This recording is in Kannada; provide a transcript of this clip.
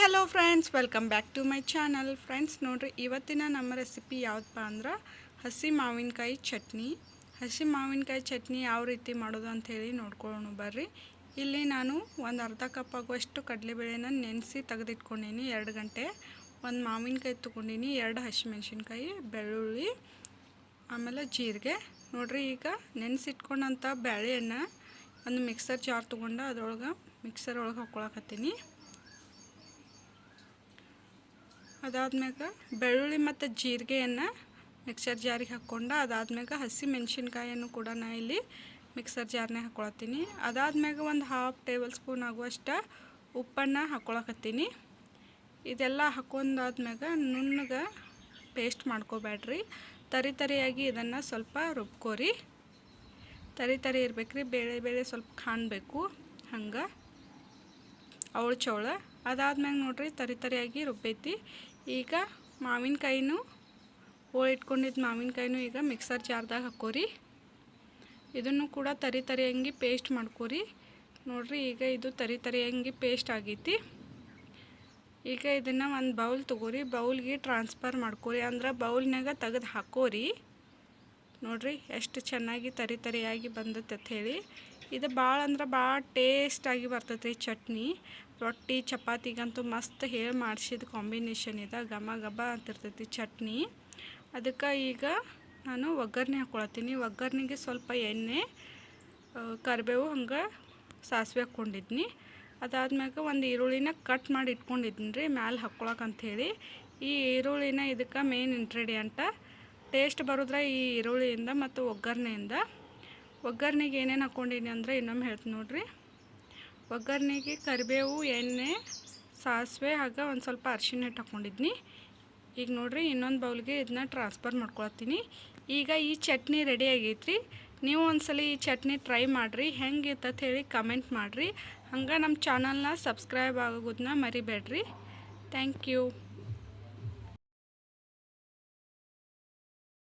Hello friends, welcome back to my channel. Friends, ನೋಡ್ರಿ, ಇವತ್ತಿನ ನಮ್ಮ ರೆಸಿಪಿ ಯಾವುದಪ್ಪ ಅಂದ್ರೆ ಹಸಿ ಮಾವಿನಕಾಯಿ ಚಟ್ನಿ. ಹಸಿ ಮಾವಿನಕಾಯಿ ಚಟ್ನಿ ಯಾವ ರೀತಿ ಮಾಡೋದು ಅಂತ ಹೇಳಿ ನೋಡ್ಕೊಳ್ಳೋಣ ಬರ್ರಿ. ಇಲ್ಲಿ ನಾನು ಒಂದು ಅರ್ಧ ಕಪ್ ಆಗುವಷ್ಟು ಕಡಲೆಬೇಳೆನ ನೆನೆಸಿ ತೆಗೆದಿಟ್ಕೊಂಡೀನಿ. ಎರಡು ಗಂಟೆ ಒಂದು ಮಾವಿನಕಾಯಿ ತೊಗೊಂಡೀನಿ. ಎರಡು ಹಸಿಮೆಣ್ಸಿನ್ಕಾಯಿ, ಬೆಳ್ಳುಳ್ಳಿ, ಆಮೇಲೆ ಜೀರಿಗೆ. ನೋಡ್ರಿ, ಈಗ ನೆನೆಸಿಟ್ಕೊಂಡಂಥ ಬೇಳೆಯನ್ನು ಒಂದು ಮಿಕ್ಸರ್ ಜಾರ್ ತೊಗೊಂಡು ಅದ್ರೊಳಗೆ ಮಿಕ್ಸರ್ ಒಳಗೆ ಹಾಕ್ಕೊಳಕತ್ತೀನಿ ಅದಾದ್ಮ್ಯಾಗ ಬೆಳ್ಳುಳ್ಳಿ ಮತ್ತು ಜೀರಿಗೆಯನ್ನು ಮಿಕ್ಸರ್ ಜಾರಿಗೆ ಹಾಕ್ಕೊಂಡು, ಅದಾದ್ಮ್ಯಾಗ ಹಸಿ ಮೆಣಸಿನ್ಕಾಯನ್ನು ಕೂಡ ನಾ ಇಲ್ಲಿ ಮಿಕ್ಸರ್ ಜಾರ್ನೇ ಹಾಕ್ಕೊಳತ್ತೀನಿ ಅದಾದ್ಮ್ಯಾಗ ಒಂದು ಹಾಫ್ ಟೇಬಲ್ ಸ್ಪೂನ್ ಆಗುವಷ್ಟು ಉಪ್ಪನ್ನು ಹಾಕ್ಕೊಳಕತ್ತೀನಿ ಇದೆಲ್ಲ ಹಾಕೊಂಡಾದ್ಮ್ಯಾಗ ನುಣ್ಣಗೆ ಪೇಸ್ಟ್ ಮಾಡ್ಕೋಬೇಡ್ರಿ ತರಿ ತರಿಯಾಗಿ ಇದನ್ನು ಸ್ವಲ್ಪ ರುಬ್ಕೋರಿ. ತರಿ ತರಿ ಇರಬೇಕ್ರಿ, ಬೇಳೆ ಬೇಳೆ ಸ್ವಲ್ಪ ಕಾಣಬೇಕು. ಹಂಗೆ ಅವಳು ಚೌಳ. ಅದಾದ್ಮೇಲೆ ನೋಡ್ರಿ, ತರಿ ತರಿಯಾಗಿ ರುಬ್ಬೈತಿ. ಈಗ ಮಾವಿನಕಾಯಿನೂ ಹೋಳಿಟ್ಕೊಂಡಿದ್ದು ಮಾವಿನಕಾಯಿನೂ ಈಗ ಮಿಕ್ಸರ್ ಜಾರ್ದಾಗ ಹಾಕೋರಿ. ಇದನ್ನು ಕೂಡ ತರಿ ತರಿಯಂಗಿ ಪೇಸ್ಟ್ ಮಾಡ್ಕೋರಿ. ನೋಡ್ರಿ, ಈಗ ಇದು ತರಿ ತರಿಯಂಗಿ ಪೇಸ್ಟ್ ಆಗೈತಿ. ಈಗ ಇದನ್ನು ಒಂದು ಬೌಲ್ ತೊಗೋರಿ. ಬೌಲ್ಗೆ ಟ್ರಾನ್ಸ್ಫರ್ ಮಾಡ್ಕೋರಿ. ಅಂದ್ರೆ ಬೌಲ್ನಾಗ ತೆಗೆದು ಹಾಕೋರಿ. ನೋಡ್ರಿ, ಎಷ್ಟು ಚೆನ್ನಾಗಿ ತರಿ ತರಿಯಾಗಿ ಬಂದತ್ತೆ ಹೇಳಿ. ಇದು ಭಾಳ ಅಂದ್ರೆ ಭಾಳ ಟೇಸ್ಟಾಗಿ ಬರ್ತೈತೆ ರೀ ಚಟ್ನಿ. ರೊಟ್ಟಿ, ಚಪಾತಿಗಂತೂ ಮಸ್ತ್ ಹೇಳಿ ಮಾಡಿಸಿದ ಕಾಂಬಿನೇಷನ್ ಇದೆ. ಘಮ ಗಬ ಅಂತಿರ್ತೈತಿ ಚಟ್ನಿ. ಅದಕ್ಕೆ ಈಗ ನಾನು ಒಗ್ಗರಣೆ ಹಾಕ್ಕೊಳತ್ತೀನಿ ಒಗ್ಗರಣೆಗೆ ಸ್ವಲ್ಪ ಎಣ್ಣೆ ಕರಿಬೇವು ಹಂಗೆ ಸಾಸಿವೆ ಹಾಕ್ಕೊಂಡಿದ್ನಿ. ಅದಾದ್ಮ್ಯಾಗ ಒಂದು ಈರುಳ್ಳಿನ ಕಟ್ ಮಾಡಿ ಇಟ್ಕೊಂಡಿದ್ದೀನಿ ರೀ, ಮ್ಯಾಲೆ ಹಾಕ್ಕೊಳಕಂಥೇಳಿ ಈ ಈರುಳ್ಳಿನ ಇದಕ್ಕೆ ಮೇನ್ ಇಂಗ್ರೀಡಿಯಂಟ ಟೇಸ್ಟ್ ಬರೋದ್ರ ಈ ಈರುಳ್ಳಿಯಿಂದ ಮತ್ತು ಒಗ್ಗರಣೆಯಿಂದ ಒಗ್ಗರಣೆಗೆ ಏನೇನು ಹಾಕ್ಕೊಂಡಿನಿ ಅಂದರೆ ಇನ್ನೊಮ್ಮೆ ಹೇಳ್ತೀನಿ ನೋಡಿರಿ. ಒಗ್ಗರಣೆಗೆ ಕರಿಬೇವು, ಎಣ್ಣೆ, ಸಾಸಿವೆ ಹಾಗೆ ಒಂದು ಸ್ವಲ್ಪ ಅರಿಶಿನ ಹಿಟ್ಟು ಹಾಕ್ಕೊಂಡಿದ್ನಿ. ಈಗ ನೋಡಿರಿ ಇನ್ನೊಂದು ಬೌಲ್ಗೆ ಇದನ್ನ ಟ್ರಾನ್ಸ್ಫರ್ ಮಾಡ್ಕೊಳತ್ತೀನಿ ಈಗ ಈ ಚಟ್ನಿ ರೆಡಿ ಆಗೈತ್ರಿ. ನೀವು ಒಂದ್ಸಲ ಈ ಚಟ್ನಿ ಟ್ರೈ ಮಾಡಿರಿ. ಹೆಂಗಿತ್ತು ಹೇಳಿ ಕಮೆಂಟ್ ಮಾಡಿರಿ. ಹಂಗೆ ನಮ್ಮ ಚಾನಲ್ನ ಸಬ್ಸ್ಕ್ರೈಬ್ ಆಗೋದನ್ನ ಮರಿಬೇಡ್ರಿ. Thank you